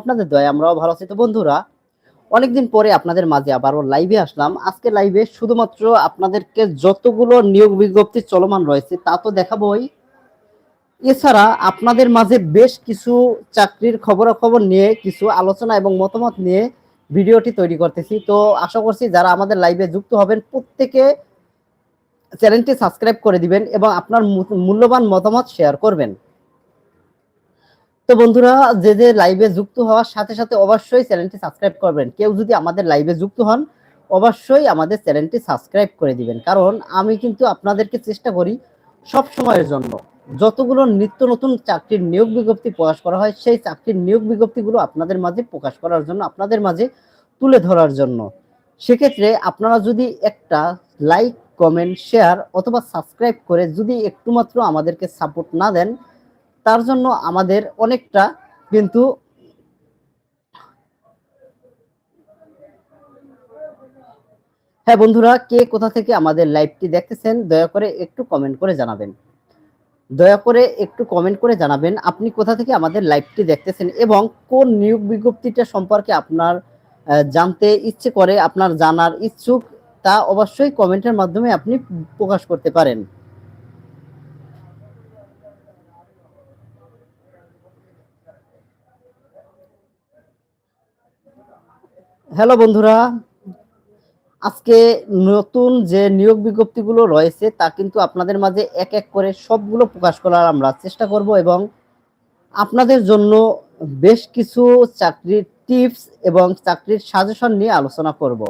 আপনাদের দয়া আমরাও ভালো আছি। তো বন্ধুরা, অনেকদিন পরে আপনাদের মাঝে আবারও লাইভে আসলাম। আজকে লাইভে শুধুমাত্র আপনাদেরকে যতগুলো নিয়োগ বিজ্ঞপ্তি চলমান রয়েছে, তা তো দেখাবই। এছাড়া আপনাদের মাঝে বেশ কিছু চাকরির খবরাখবর নিয়ে, কিছু আলোচনা এবং মতামত নিয়ে ভিডিওটি তৈরি করতেছি। তো আশা করছি যারা আমাদের লাইভে যুক্ত হবেন, প্রত্যেকে চ্যানেলটি সাবস্ক্রাইব করে দিবেন এবং আপনার মূল্যবান মতামত শেয়ার করবেন। তো বন্ধুরা, যে যে লাইভে যুক্ত হওয়ার সাথে সাথে অবশ্যই চ্যানেলটি সাবস্ক্রাইব করবেন। কেউ যদি আমাদের লাইভে যুক্ত হন, অবশ্যই আমাদের চ্যানেলটি সাবস্ক্রাইব করে দিবেন। কারণ আমি কিন্তু আপনাদেরকে চেষ্টা করি সব সময়ের জন্য। যতগুলো নিত্য নতুন চাকরির নিয়োগ বিজ্ঞপ্তি প্রকাশ করা হয়, সেই চাকরির নিয়োগ বিজ্ঞপ্তিগুলো আপনাদের মাঝে প্রকাশ করার জন্য, আপনাদের মাঝে তুলে ধরার জন্য। সেক্ষেত্রে আপনারা যদি একটা লাইক কমেন্ট শেয়ার অথবা সাবস্ক্রাইব করে যদি একটু মাত্র আমাদেরকে সাপোর্ট না দেন তার জন্য আমাদের অনেকটা কিন্তু হ্যাঁ বন্ধুরা, কে কোথা থেকে আমাদের লাইভটি দেখতেছেন, দয়া করে একটু কমেন্ট করে জানাবেন। দয়া করে একটু কমেন্ট করে জানাবেন, আপনি কোথা থেকে আমাদের লাইভটি দেখতেছেন এবং কোন নিয়োগ বিজ্ঞপ্তিটা সম্পর্কে আপনার জানতে ইচ্ছে করে, আপনার জানার ইচ্ছুক, তা অবশ্যই কমেন্টের মাধ্যমে আপনি প্রকাশ করতে পারেন। হ্যালো বন্ধুরা, আজকে নতুন যে নিয়োগ বিজ্ঞপ্তিগুলো রয়েছে তা কিন্তু আপনাদের মাঝে এক এক করে সবগুলো প্রকাশ করার আমরা চেষ্টা করব এবং আপনাদের জন্য বেশ কিছু চাকরির টিপস এবং চাকরির সাজেশন নিয়ে আলোচনা করব।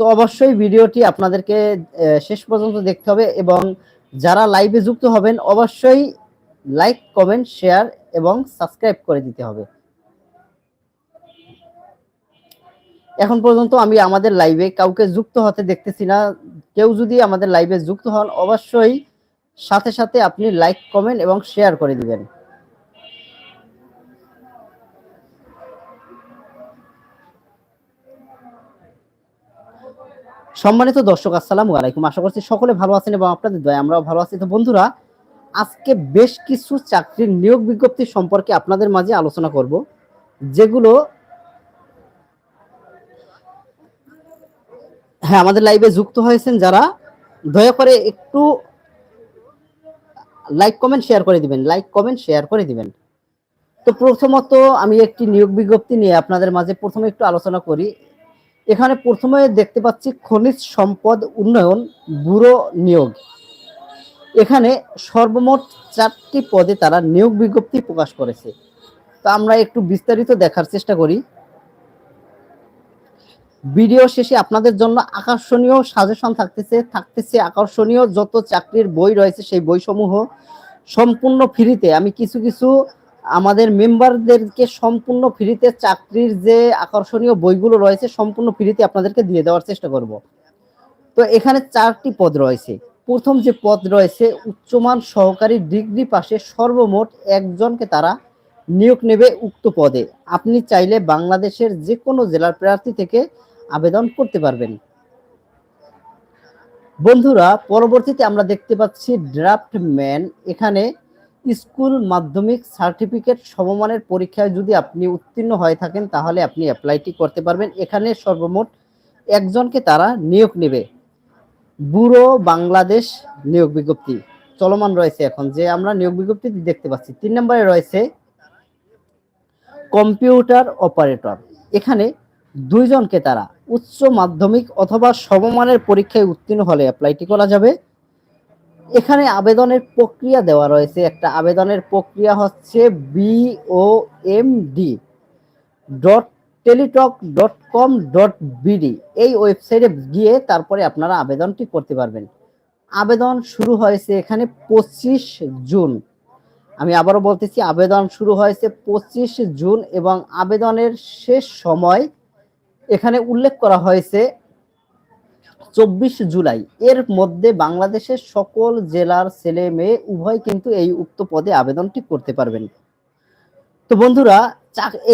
তো অবশ্যই ভিডিওটি আপনাদেরকে শেষ পর্যন্ত দেখতে হবে এবং যারা লাইভে যুক্ত হবেন অবশ্যই লাইক, কমেন্ট, শেয়ার এবং সাবস্ক্রাইব করে দিতে হবে। এখন পর্যন্ত আমি আমাদের লাইভে কাউকে যুক্ত হতে দেখতেছি না। কেউ যদি আমাদের লাইভে যুক্ত হন, অবশ্যই সাথে সাথে আপনি লাইক কমেন্ট এবং শেয়ার করে দিবেন। সম্মানিত দর্শক, আসসালামু আলাইকুম। আশা করছি সকলে ভালো আছেন এবং আপনাদের দয়া আমরাও ভালো আছি। তো বন্ধুরা, আজকে বেশ কিছু চাকরির নিয়োগ বিজ্ঞপ্তি সম্পর্কে আপনাদের মাঝে আলোচনা করব, যেগুলো হ্যাঁ আমাদের লাইভে যুক্ত হয়েছেন যারা, দয়া করে একটু লাইক কমেন্ট শেয়ার করে দিবেন। লাইক কমেন্ট শেয়ার করে দিবেন। তো প্রথমত আমি একটি নিয়োগ বিজ্ঞপ্তি নিয়ে আপনাদের মাঝে প্রথমে একটু আলোচনা করি। এখানে প্রথমে দেখতে পাচ্ছি খনিজ সম্পদ উন্নয়ন ব্যুরো নিয়োগ। এখানে সর্বমোট চারটি পদে তারা নিয়োগ বিজ্ঞপ্তি প্রকাশ করেছে। তো আমরা একটু বিস্তারিত দেখার চেষ্টা করি। ভিডিও শেষে আপনাদের জন্য আকর্ষণীয় সাজেশন থাকতেছে থাকতেছে আকর্ষণীয় যত চাকরির বই রয়েছে সেই বইসমূহ সম্পূর্ণ ফ্রিতে। আমি কিছু কিছু আমাদের মেম্বারদেরকে সম্পূর্ণ ফ্রিতে চাকরির যে আকর্ষণীয় বইগুলো রয়েছে সম্পূর্ণ ফ্রিতে আপনাদেরকে দিয়ে দেওয়ার চেষ্টা করব। তো এখানে চারটি পদ রয়েছে। প্রথম যে পদ রয়েছে, উচ্চমান সহকারী ডিগ্রি পাশে সর্বমোট একজনকে তারা নিয়োগ নেবে উক্ত পদে। আপনি চাইলে বাংলাদেশের যে কোনো জেলার প্রার্থী থেকে আবেদন করতে পারবেন। বন্ধুরা, পরবর্তীতে আমরা দেখতে পাচ্ছি ড্রাফটম্যান। এখানে স্কুল মাধ্যমিক সার্টিফিকেট সমমানের পরীক্ষায় যদি আপনি উত্তীর্ণ হয়ে থাকেন, তাহলে আপনি অ্যাপ্লাইটি করতে পারবেন। এখানে সর্বমোট একজনকে তারা নিয়োগ নেবে। বুড়ো বাংলাদেশ নিয়োগ বিজ্ঞপ্তি চলমান রয়েছে এখন। যে আমরা নিয়োগ বিজ্ঞপ্তি দেখতে পাচ্ছি, তিন নম্বরে রয়েছে কম্পিউটার অপারেটর। এখানে দুইজনকে তারা উচ্চ মাধ্যমিক অথবা সমমানের পরীক্ষায় উত্তীর্ণ হলে অ্যাপ্লাইটি করা যাবে। এখানে আবেদনের প্রক্রিয়া দেওয়া রয়েছে। একটা আবেদনের প্রক্রিয়া হচ্ছে BO M D dot teletalk dot com dot BD এই ওয়েবসাইটে গিয়ে তারপরে আপনারা আবেদনটি করতে পারবেন। আবেদন শুরু হয়েছে এখানে পঁচিশ জুন। আমি আবারও বলতেছি, আবেদন শুরু হয়েছে পঁচিশ জুন এবং আবেদনের শেষ সময় এখানে উল্লেখ করা হয়েছে চব্বিশ জুলাই। এর মধ্যে বাংলাদেশের সকল জেলার ছেলে মেয়ে উভয় কিন্তু এই উক্ত পদে আবেদনটি করতে পারবেন। তো বন্ধুরা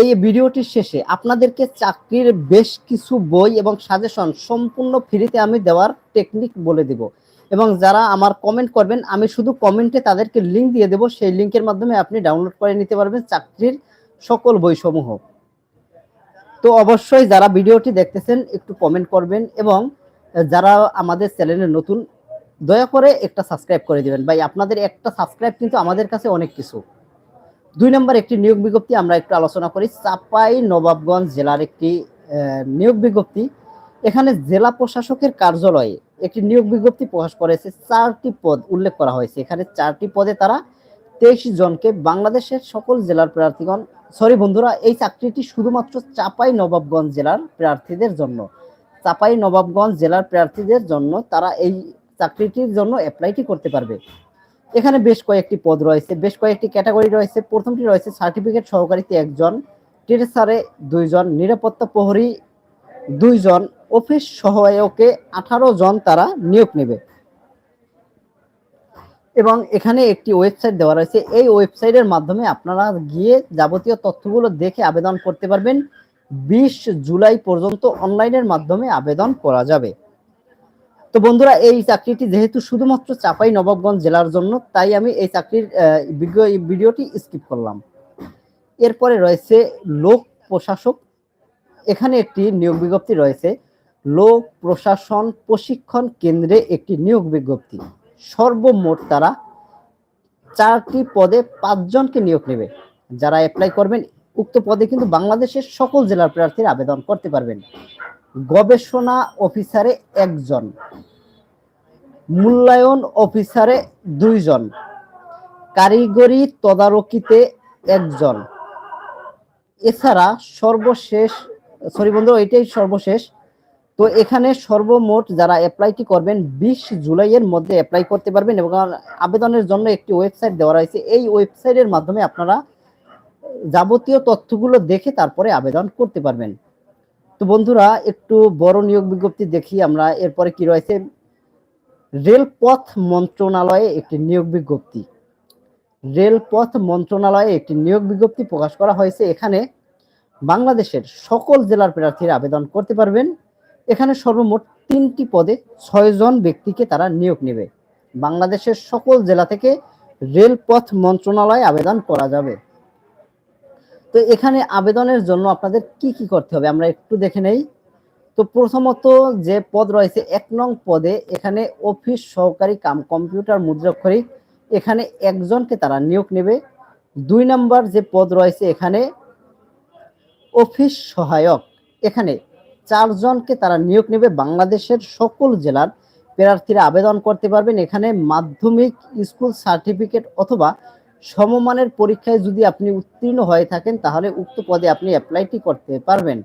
এই ভিডিওটির শেষে আপনাদেরকে চাকরির বেশ কিছু বই এবং সাজেশন সম্পূর্ণ ফ্রিতে আমি দেওয়ার টেকনিক বলে দেব। এবং যারা আমার কমেন্ট করবেন, আমি শুধু কমেন্টে তাদেরকে লিঙ্ক দিয়ে দেব। সেই লিঙ্কের মাধ্যমে আপনি ডাউনলোড করে নিতে পারবেন চাকরির সকল বইসমূহ। তো অবশ্যই যারা ভিডিওটি দেখতেছেন, একটু কমেন্ট করবেন এবং যারা আমাদের চ্যানেলে নতুন, দয়া করে একটা সাবস্ক্রাইব করে দিবেন। ভাই, আপনাদের একটা সাবস্ক্রাইব কিন্তু আমাদের কাছে অনেক কিছু। দুই নম্বর একটি নিয়োগ বিজ্ঞপ্তি আমরা একটু আলোচনা করি। চাপাই, নবাবগঞ্জ জেলার একটি নিয়োগ বিজ্ঞপ্তি। এখানে জেলা প্রশাসকের কার্যালয়ে একটি নিয়োগ বিজ্ঞপ্তি প্রকাশ করেছে। চারটি পদ উল্লেখ করা হয়েছে। এখানে চারটি পদে তারা তেইশ জনকে বাংলাদেশের সকল জেলার প্রার্থীগণ সরি বন্ধুরা, এই চাকরিটি শুধুমাত্র চাপাই নবাবগঞ্জ জেলার প্রার্থীদের জন্য। চাপাই নবাবগঞ্জ জেলার প্রার্থীদের জন্য তারা এই চাকরিটির জন্য অ্যাপ্লাইটি করতে পারবে। এখানে বেশ কয়েকটি পদ রয়েছে, বেশ কয়েকটি ক্যাটাগরি রয়েছে। প্রথমটি রয়েছে সার্টিফিকেট সহকারীতে একজন, টেরেসারে দুইজন, নিরাপত্তা প্রহরী দুইজন, অফিস সহায়কে আঠারো জন তারা নিয়োগ নেবে। এবং এখানে একটি ওয়েবসাইট দেওয়া রয়েছে। এই ওয়েবসাইটের মাধ্যমে আপনারা গিয়ে যাবতীয় তথ্যগুলো দেখে আবেদন করতে পারবেন। বিশ জুলাই পর্যন্ত অনলাইনের মাধ্যমে আবেদন করা যাবে। তো বন্ধুরা, এই চাকরিটি যেহেতু শুধুমাত্র চাপাই নবাবগঞ্জ জেলার জন্য, তাই আমি এই চাকরির ভিডিওটি স্কিপ করলাম। এরপরে রয়েছে লোক প্রশাসক। এখানে একটি নিয়োগ বিজ্ঞপ্তি রয়েছে। লোক প্রশাসন প্রশিক্ষণ কেন্দ্রে একটি নিয়োগ বিজ্ঞপ্তি। সর্বমোট তারা চারটি পদে পাঁচজনকে নিয়োগ নেবে। যারা অ্যাপ্লাই করবেন, উক্ত পদে কিন্তু বাংলাদেশের সকল জেলার প্রার্থীর আবেদন করতে পারবেন। গবেষণা অফিসারে একজন, মূল্যায়ন অফিসারে দুইজন, কারিগরি তদারকিতে একজন। এছাড়া সর্বশেষ সরি বন্ধু এটাই সর্বশেষ। তো এখানে সর্বমোট যারা অ্যাপ্লাইটি করবেন, বিশ জুলাইয়ের মধ্যে অ্যাপ্লাই করতে পারবেন এবং আবেদনের জন্য একটি ওয়েবসাইট দেওয়া রয়েছে। এই ওয়েবসাইটের মাধ্যমে আপনারা যাবতীয় তথ্যগুলো দেখে তারপরে আবেদন করতে পারবেন। তো বন্ধুরা, একটু বড় নিয়োগ বিজ্ঞপ্তি দেখি আমরা। এরপরে কি রয়েছে? রেলপথ মন্ত্রণালয়ে একটি নিয়োগ বিজ্ঞপ্তি। রেলপথ মন্ত্রণালয়ে একটি নিয়োগ বিজ্ঞপ্তি প্রকাশ করা হয়েছে। এখানে বাংলাদেশের সকল জেলার প্রার্থীরা আবেদন করতে পারবেন। এখানে সর্বমোট তিনটি পদে ছয়জন ব্যক্তিকে তারা নিয়োগ নেবে। বাংলাদেশের সকল জেলা থেকে রেলপথ মন্ত্রণালয়ে আবেদন করা যাবে। তো এখানে আবেদনের জন্য আপনাদের কি কি করতে হবে আমরা একটু দেখে নেই। তো প্রথমত যে পদ রয়েছে, এক নং পদে এখানে অফিস সহকারী কাম কম্পিউটার মুদ্রাক্ষরিক এখানে একজনকে তারা নিয়োগ নেবে। দুই নাম্বার যে পদ রয়েছে এখানে অফিস সহায়ক। এখানে চারজনকে তারা নিয়োগ নেবে। বাংলাদেশের সকল জেলার প্রার্থীরা আবেদন করতে পারবেন। এখানে মাধ্যমিক স্কুল সার্টিফিকেট অথবা সমমানের পরীক্ষায় যদি আপনি উত্তীর্ণ হয়ে থাকেন, তাহলে উক্ত পদে আপনি অ্যাপ্লাইটি করতে পারবেন।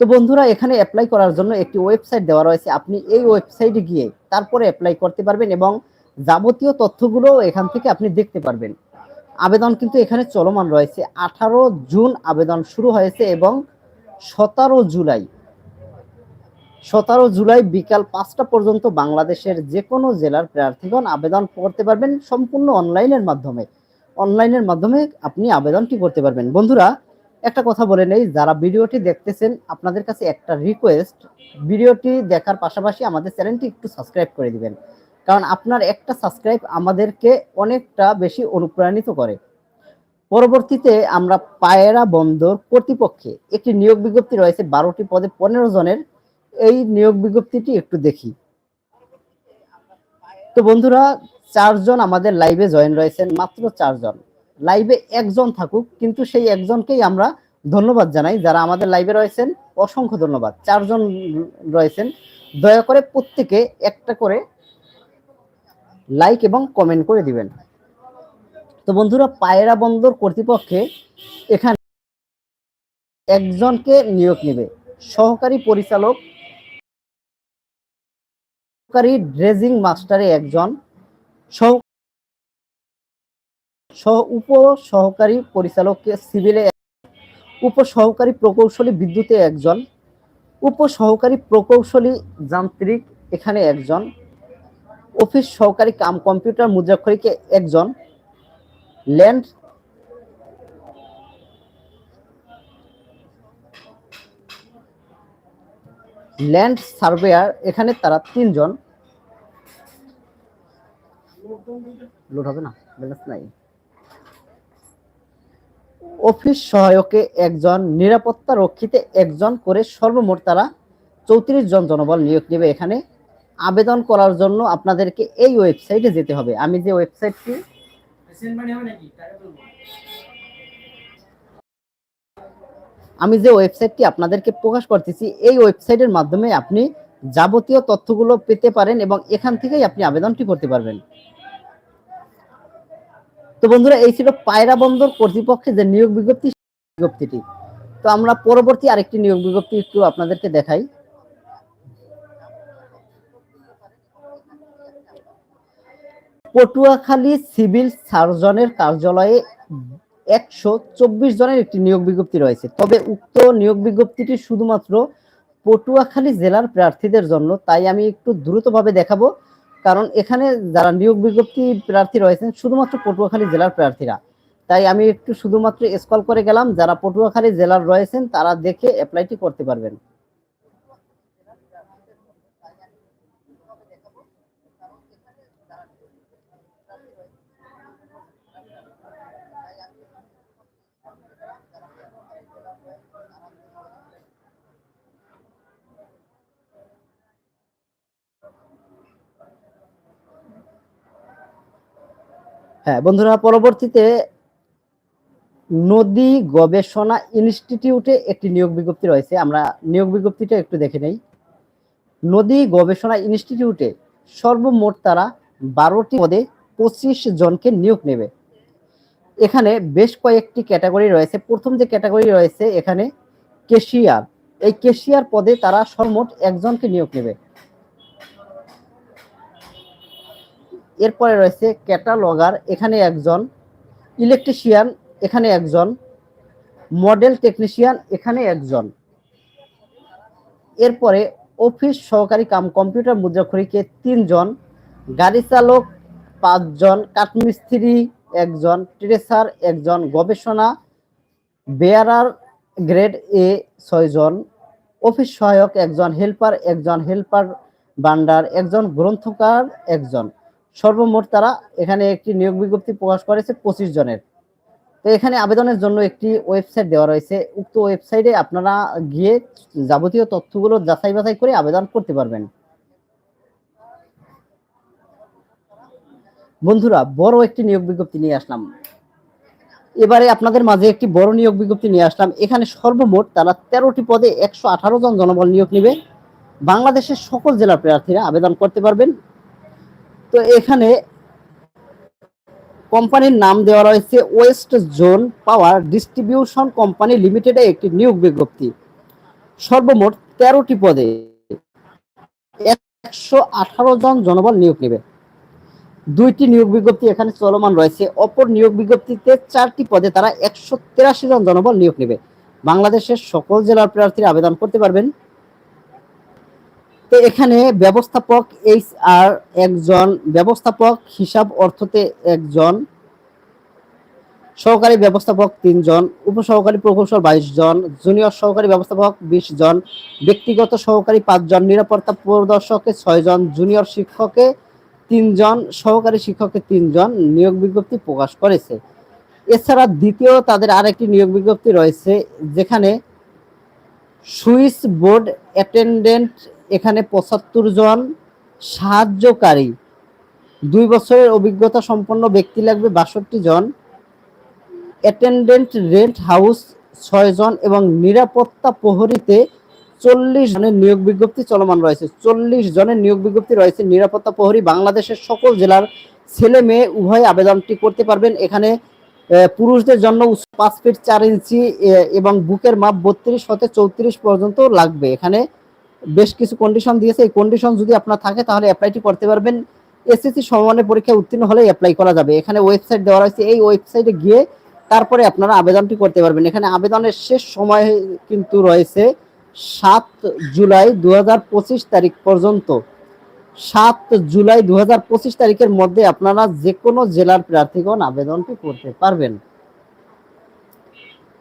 তো বন্ধুরা, এখানে অ্যাপ্লাই করার জন্য একটি ওয়েবসাইট দেওয়া রয়েছে। আপনি এই ওয়েবসাইটে গিয়ে তারপরে অ্যাপ্লাই করতে পারবেন এবং যাবতীয় তথ্যগুলো এখান থেকে আপনি দেখতে পারবেন। আবেদন কিন্তু এখানে চলমান রয়েছে। আঠারো জুন আবেদন শুরু হয়েছে এবং সতেরো জুলাই। সতেরো জুলাই বিকাল পাঁচটা পর্যন্ত বাংলাদেশের যে কোনো জেলার প্রার্থীগণ আবেদন করতে পারবেন সম্পূর্ণ অনলাইনের মাধ্যমে। অনলাইনের মাধ্যমে আপনি আবেদনটি করতে পারবেন। বন্ধুরা, একটা কথা বলে নেই, যারা ভিডিওটি দেখতেছেন, আপনাদের কাছে একটা রিকোয়েস্ট ভিডিওটি দেখার পাশাপাশি আমাদের চ্যানেলটি একটু সাবস্ক্রাইব করে দিবেন। কারণ আপনার একটা সাবস্ক্রাইব আমাদেরকে অনেকটা বেশি অনুপ্রাণিত করে। পরবর্তীতে আমরা পায়রা বন্দর কর্তৃপক্ষে একটি নিয়োগ বিজ্ঞপ্তি রয়েছে বারোটি পদে পনেরো জনের। এই নিয়োগ বিজ্ঞপ্তিটি একটু দেখি। তো বন্ধুরা, চারজন আমাদের লাইভে জয়েন রয়েছেন, মাত্র চারজন। লাইভে একজন থাকুক, কিন্তু সেই একজনকেই আমরা ধন্যবাদ জানাই। যারা আমাদের লাইভে রয়েছেন, অসংখ্য ধন্যবাদ। চারজন রয়েছেন। দয়া করে প্রত্যেকে একটা করে লাইক এবং কমেন্ট করে দিবেন। তো বন্ধুরা, পায়রা বন্দর কর্তৃপক্ষে এখানে একজনকে নিয়োগ নেবে। সহকারী পরিচালক, সহকারী ড্রেজিং মাস্টারে একজন, সহ উপ সহকারী পরিচালককে সিভিলে উপ সহকারী প্রকৌশলী বিদ্যুতে একজন উপ সহকারী প্রকৌশলী যান্ত্রিক এখানে একজন, অফিস সহকারী কাম কম্পিউটার মুদ্রাক্ষরীকে একজন ল্যান্ড ল্যান্ড সার্ভেয়ার, এখানে তারা তিনজন। লোড হবে না নাই। অফিস সহায়কে একজন, নিরাপত্তা রক্ষীতে একজন করে সর্বমোট তারা চৌত্রিশ জন জনবল নিয়োগ নেবে এখানে। আবেদন করার জন্য আপনাদেরকে এই ওয়েবসাইটে যেতে হবে। আমি যে ওয়েবসাইটটি আমি যে ওয়েবসাইটটি আপনাদেরকে প্রকাশ করতেছি, এই ওয়েবসাইটের মাধ্যমে আপনি যাবতীয় তথ্যগুলো পেতে পারেন এবং এখান থেকেই আপনি আবেদনটি করতে পারবেন। তো বন্ধুরা, এই ছিল পায়রা বন্দর কর্তৃপক্ষের যে নিয়োগ বিজ্ঞপ্তি বিজ্ঞপ্তিটি তো আমরা পরবর্তী আরেকটি নিয়োগ বিজ্ঞপ্তি একটু আপনাদেরকে দেখাই। পটুয়াখালী সিভিল সার্জনের কার্যালয়ে একশো চব্বিশ জনের একটি নিয়োগ বিজ্ঞপ্তি রয়েছে। তবে উক্ত নিয়োগ বিজ্ঞপ্তিটি শুধুমাত্র পটুয়াখালী জেলার প্রার্থীদের জন্য, তাই আমি একটু দ্রুতভাবে দেখাবো। কারণ এখানে যারা নিয়োগ বিজ্ঞপ্তি প্রার্থী রয়েছেন, শুধুমাত্র পটুয়াখালী জেলার প্রার্থীরা। তাই আমি একটু শুধুমাত্র স্কল করে গেলাম, যারা পটুয়াখালী জেলার রয়েছেন, তারা দেখে অ্যাপ্লাইটি করতে পারবেন। হ্যাঁ বন্ধুরা, পরবর্তীতে নদী গবেষণা ইনস্টিটিউটে একটি নিয়োগ বিজ্ঞপ্তি রয়েছে। আমরা নিয়োগ বিজ্ঞপ্তিটা একটু দেখে নেই। নদী গবেষণা ইনস্টিটিউটে সর্বমোট তারা বারোটি পদে পঁচিশ জনকে নিয়োগ নেবে। এখানে বেশ কয়েকটি ক্যাটাগরি রয়েছে। প্রথম যে ক্যাটাগরি রয়েছে এখানে কেশিয়ার। এই কেশিয়ার পদে তারা সর্বমোট একজনকে নিয়োগ নেবে। এরপরে রয়েছে ক্যাটালগার, এখানে একজন। ইলেকট্রিশিয়ান, এখানে একজন। মডেল টেকনিশিয়ান, এখানে একজন। এরপরে অফিস সহকারী কাম, কম্পিউটার মুদ্রাক্ষরীকে তিনজন। গাড়ি চালক পাঁচজন। কাঠমিস্ত্রি একজন। ট্রেসার একজন। গবেষণা বেয়ারার গ্রেড এ ছয়জন। অফিস সহায়ক একজন। হেল্পার একজন। হেল্পার বান্ডার একজন। গ্রন্থকার একজন। সর্বমোট তারা এখানে একটি নিয়োগ বিজ্ঞপ্তি প্রকাশ করেছে পঁচিশ জনের। তো এখানে আবেদনের জন্য একটি ওয়েবসাইট দেওয়া রয়েছে। উক্ত ওয়েবসাইটে আপনারা গিয়ে যাবতীয় তথ্যগুলো যাচাই বাছাই করে আবেদন করতে পারবেন। বন্ধুরা, বড় একটি নিয়োগ বিজ্ঞপ্তি নিয়ে আসলাম। এবারে আপনাদের মাঝে একটি বড় নিয়োগ বিজ্ঞপ্তি নিয়ে আসলাম। এখানে সর্বমোট তারা তেরোটি পদে একশো আঠারো জন জনবল নিয়োগ নেবে। বাংলাদেশের সকল জেলার প্রার্থীরা আবেদন করতে পারবেন। তো এখানে কোম্পানির নাম দেওয়া রয়েছে west zone power distribution company লিমিটেডে একটি নিয়োগ বিজ্ঞপ্তি। সর্বমোট তেরোটি পদে একশো আঠারো জন জনবল নিয়োগ নেবে। দুইটি নিয়োগ বিজ্ঞপ্তি এখানে চলমান রয়েছে। অপর নিয়োগ বিজ্ঞপ্তিতে চারটি পদে তারা একশো তেরাশি জন জনবল নিয়োগ নেবে। বাংলাদেশের সকল জেলার প্রার্থীরা আবেদন করতে পারবেন। তো এখানে ব্যবস্থাপক এইচ আর একজন, ব্যবস্থাপক হিসাব অর্থতে একজন, সহকারী ব্যবস্থাপক তিনজন, উপসহকারী প্রকৌশল বাইশ জন জুনিয়র সহকারী ব্যবস্থাপক বিশ জন ব্যক্তিগত সহকারী পাঁচজন, নিরাপত্তা প্রদর্শকে ছয় জন জুনিয়র শিক্ষকে তিনজন, সহকারী শিক্ষকে তিনজন নিয়োগ বিজ্ঞপ্তি প্রকাশ করেছে। এছাড়া দ্বিতীয় তাদের আরেকটি নিয়োগ বিজ্ঞপ্তি রয়েছে, যেখানে সুইস বোর্ড অ্যাটেন্ডেন্ট এখানে পঁচাত্তর জন সাহায্যকারী। দুই বছরের অভিজ্ঞতা সম্পন্ন ব্যক্তি লাগবে বাষট্টি জন। অ্যাটেন্ডেন্ট রেন্ট হাউস ছয় জন এবং নিরাপত্তা প্রহরীতে চল্লিশ জনের নিয়োগ বিজ্ঞপ্তি চলমান রয়েছে। চল্লিশ জনের নিয়োগ বিজ্ঞপ্তি রয়েছে। নিরাপত্তা প্রহরী বাংলাদেশের সকল জেলার ছেলে মেয়ে উভয় আবেদনটি করতে পারবেন। এখানে পুরুষদের জন্য পাঁচ ফিট চার ইঞ্চি এবং বুকের মাপ বত্রিশ হতে চৌত্রিশ পর্যন্ত লাগবে। এখানে বেশ কিছু কন্ডিশন দিয়েছে। এই কন্ডিশন যদি আপনার থাকে, তাহলে অ্যাপ্লাইটি করতে পারবেন। এসএসসি সমমানের পরীক্ষায় উত্তীর্ণ হলে অ্যাপ্লাই করা যাবে। এখানে ওয়েবসাইট দেওয়া রয়েছে। এই ওয়েবসাইটে গিয়ে তারপরে আপনারা আবেদনটি করতে পারবেন। এখানে আবেদনের শেষ সময় কিন্তু রয়েছে সাত জুলাই দু হাজার পঁচিশ তারিখ পর্যন্ত। সাত জুলাই দু হাজার পঁচিশ তারিখের মধ্যে আপনারা যে কোনো জেলার প্রার্থীগণ আবেদনটি করতে পারবেন।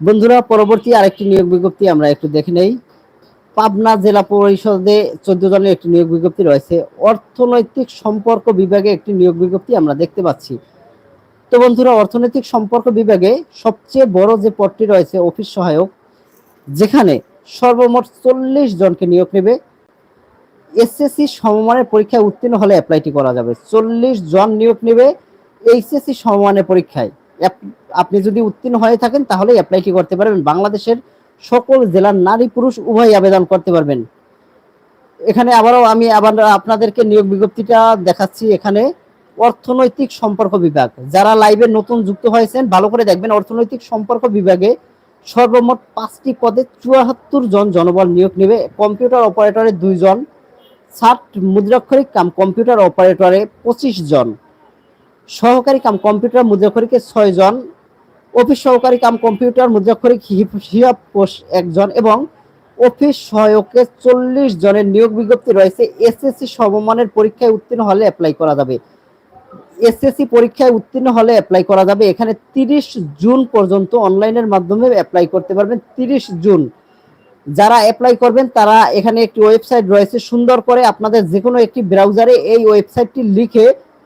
বন্ধুরা, পরবর্তী আরেকটি নিয়োগ বিজ্ঞপ্তি আমরা একটু দেখে নেই। পাবনা জেলা পরিষদে চোদ্দ জনের একটি নিয়োগ বিজ্ঞপ্তি রয়েছে। অর্থনৈতিক সম্পর্ক বিভাগে একটি নিয়োগ বিজ্ঞপ্তি আমরা দেখতে পাচ্ছি। তো বন্ধুরা, অর্থনৈতিক সম্পর্ক বিভাগে সবচেয়ে বড় যে পদটি রয়েছে অফিস সহায়ক, যেখানে সর্বমোট চল্লিশ জনকে নিয়োগ নেবে। এসএসসি সমমানের পরীক্ষায় উত্তীর্ণ হলে অ্যাপ্লাইটি করা যাবে। চল্লিশ জন নিয়োগ নেবে এইচএসসি সমমানের পরীক্ষায়। আপনি যদি উত্তীর্ণ হয়ে থাকেন তাহলে অ্যাপ্লাইটি করতে পারবেন। বাংলাদেশের সকল জেলার নারী পুরুষ উভয় আবেদন করতে পারবেন। এখানে আবারও আমি আবার আপনাদেরকে নিয়োগ বিজ্ঞপ্তিটা দেখাচ্ছি এখানে, অর্থনৈতিক সম্পর্ক বিভাগ। যারা লাইভে নতুন যুক্ত হয়েছেন, ভালো করে দেখবেন অর্থনৈতিক সম্পর্ক বিভাগে সর্বমোট পাঁচটি পদে চুয়াত্তর জন জনবল নিয়োগ নেবে। কম্পিউটার অপারেটরে দুইজন ষাট মুদ্রাক্ষরিক কাম কম্পিউটার অপারেটরে পঁচিশ জন, সহকারী কাম কম্পিউটার মুদ্রাক্ষরিকে ছয় জন অফিস সহকারী কাম কম্পিউটার মুদ্রাক্ষরিক হিসাব কোষ একজন এবং অফিস সহায়কে চল্লিশ জনের নিয়োগ বিজ্ঞপ্তি রয়েছে। এসএসসি সমমানের পরীক্ষায় উত্তীর্ণ হলে অ্যাপ্লাই করা যাবে। এসএসসি পরীক্ষায় উত্তীর্ণ হলে অ্যাপ্লাই করা যাবে। এখানে তিরিশ জুন পর্যন্ত অনলাইনের মাধ্যমে অ্যাপ্লাই করতে পারবেন। তিরিশ জুন যারা অ্যাপ্লাই করবেন, তারা এখানে একটি ওয়েবসাইট রয়েছে। সুন্দর করে আপনাদের যে কোনো একটি ব্রাউজারে এই ওয়েবসাইটটি লিখে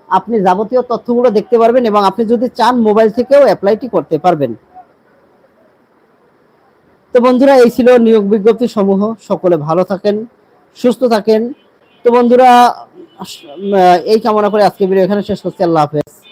আপনি যাবতীয় তথ্যগুলো দেখতে পারবেন এবং আপনি যদি চান মোবাইল থেকেও অ্যাপ্লাইটি করতে পারবেন। তো বন্ধুরা, এই ছিল নিয়োগ বিজ্ঞপ্তি সমূহ। সকলে ভালো থাকেন, সুস্থ থাকেন। তো বন্ধুরা এই কামনা করে আজকে ভিডিও এখানে শেষ করছি। আল্লাহ হাফেজ।